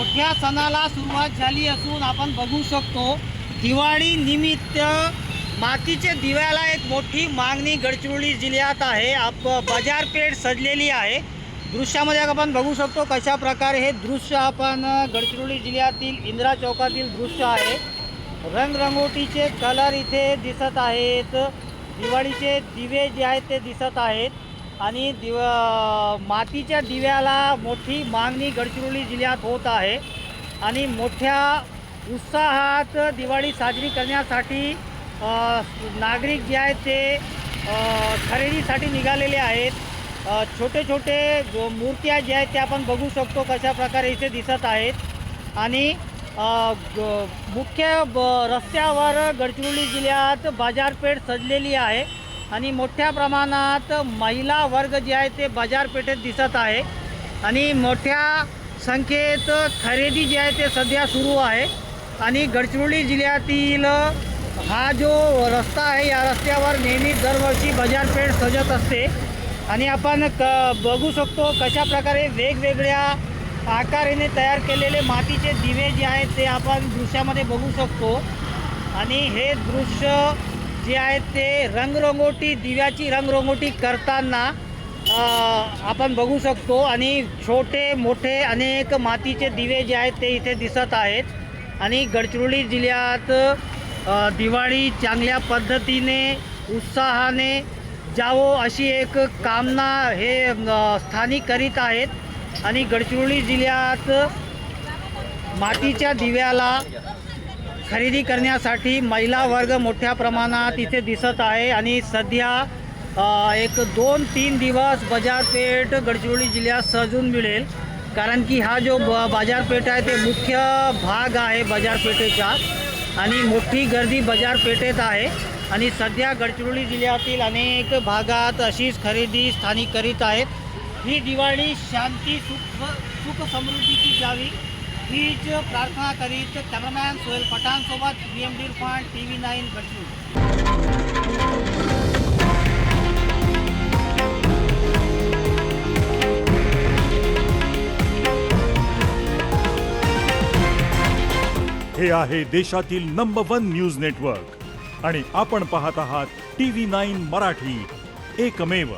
मोठ्या सणाला सुरुवात झाली असून आपण बघू शकतो दिवाळी निमित्त मातीच्या दिव्याला एक मोठी मागणी गडचिरोली जिल्ह्यात आहे. आप बाजारपेठ सजलेली आहे. दृश्यामध्ये आपण बघू शकतो कशा प्रकारे हे दृश्य आपण गडचिरोली जिल्ह्यातील इंदिरा चौकातील दृश्य आहे. रंगरंगोटीचे कलर इथे दिसत आहेत. दिवाळीचे दिवे जे आहेत ते दिसत आहेत. आणि दिव मातीच्या दिव्याला मोठी मागणी गडचिरोली जिल्ह्यात होत आहे. आणि मोठ्या उत्साहात दिवाळी साजरी करण्यासाठी नागरिक जे आहेत ते खरेदीसाठी निघालेले आहेत. छोटे छोटे मूर्त्या ज्या आहेत त्या आपण बघू शकतो कशा प्रकारे इथे दिसत आहेत. आणि मुख्य ब रस्त्यावर गडचिरोली जिल्ह्यात बाजारपेठ सजलेली आहे. आणि मोठ्या प्रमाणात महिला वर्ग जे आहे ते बाजारपेठेत दिसत आहे. आणि मोठ्या संख्येत खरेदी जी आहे ते सध्या सुरू आहे. आणि गडचिरोली जिल्ह्यातील हा जो रस्ता आहे या रस्त्यावर नेहमी दरवर्षी बाजारपेठ सजत असते. आणि आपण क बघू शकतो कशा प्रकारे वेगवेगळ्या आकाराने तयार केलेले मातीचे दिवे जे आहेत ते आपण दृश्यामध्ये बघू शकतो. आणि हे दृश्य जे आहेत ते रंगरंगोटी दिव्याची रंगरंगोटी करताना आपण बघू शकतो. आणि छोटे मोठे अनेक मातीचे दिवे जे आहेत ते इथे दिसत आहेत. आणि गडचिरोली जिल्ह्यात दिवाळी चांगल्या पद्धतीने उत्साहाने जावो अशी एक कामना हे स्थानिक करीत आहेत. आणि गडचिरोली जिल्ह्यात मातीच्या दिव्याला खरेदी करण्यासाठी महिला वर्ग मोठ्या प्रमाणात इथे दिसत आहे आणि सध्या एक दोन तीन दिवस बाजारपेठ गडचिरोली जिल्ह्यात सजून मिळेल. कारण की हा जो ब बाजारपेठ आहे ते मुख्य भाग आहे बाजारपेठेचा. आणि मोठी गर्दी बाजारपेठेत आहे. आणि सध्या गडचिरोली जिल्ह्यातील अनेक भागात अशीच खरेदी स्थानिक करीत आहेत. ही दिवाळी शांती सुख सुख समृद्धीची जावी. हीच प्रार्थना करीत cameraman Sohel पठाणसोबत B M D Irfan T V nine Gadchiroli. हे आहे देशातील नंबर वन न्यूज नेटवर्क आणि आपण पाहत आहात टी व्ही नाईन मराठी. एकमेव.